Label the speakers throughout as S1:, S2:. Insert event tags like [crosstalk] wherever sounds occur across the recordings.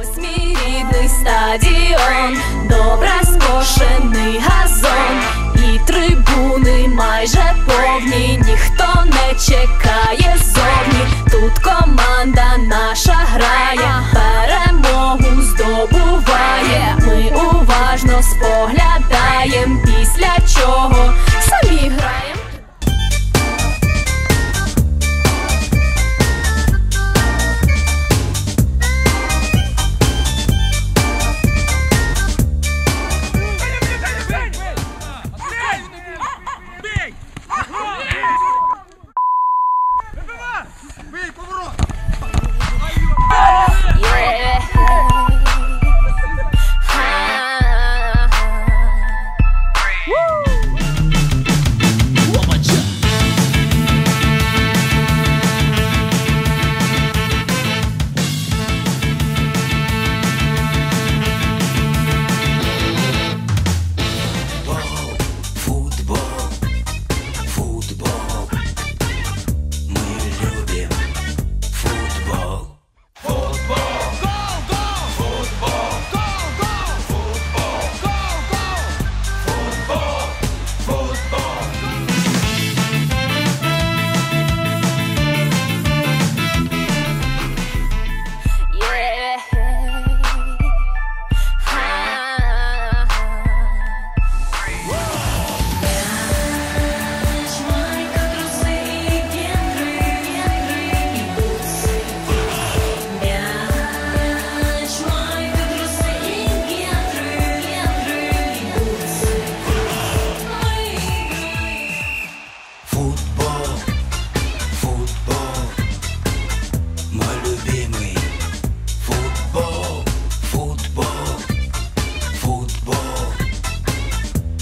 S1: Ось мій рідний стадіон, добре скошений газон, і трибуни майже повні, ніхто не чекає зовні. Тут команда наша грає, перемогу здобуває. Ми уважно споглядаєм, після чого самі граєм.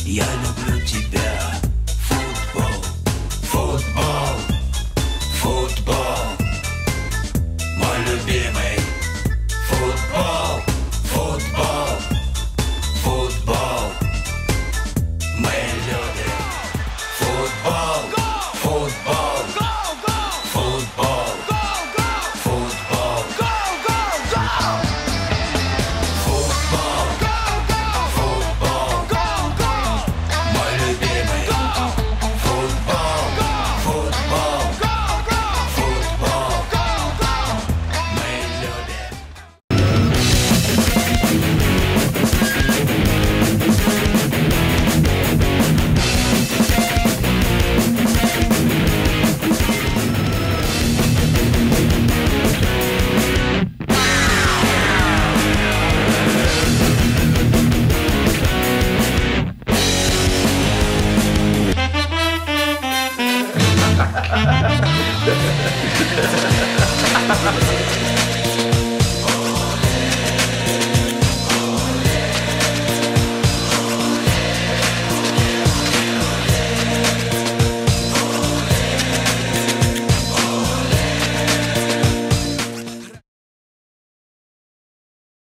S2: Я люблю тебя.
S3: Hahaha. [laughs] [laughs]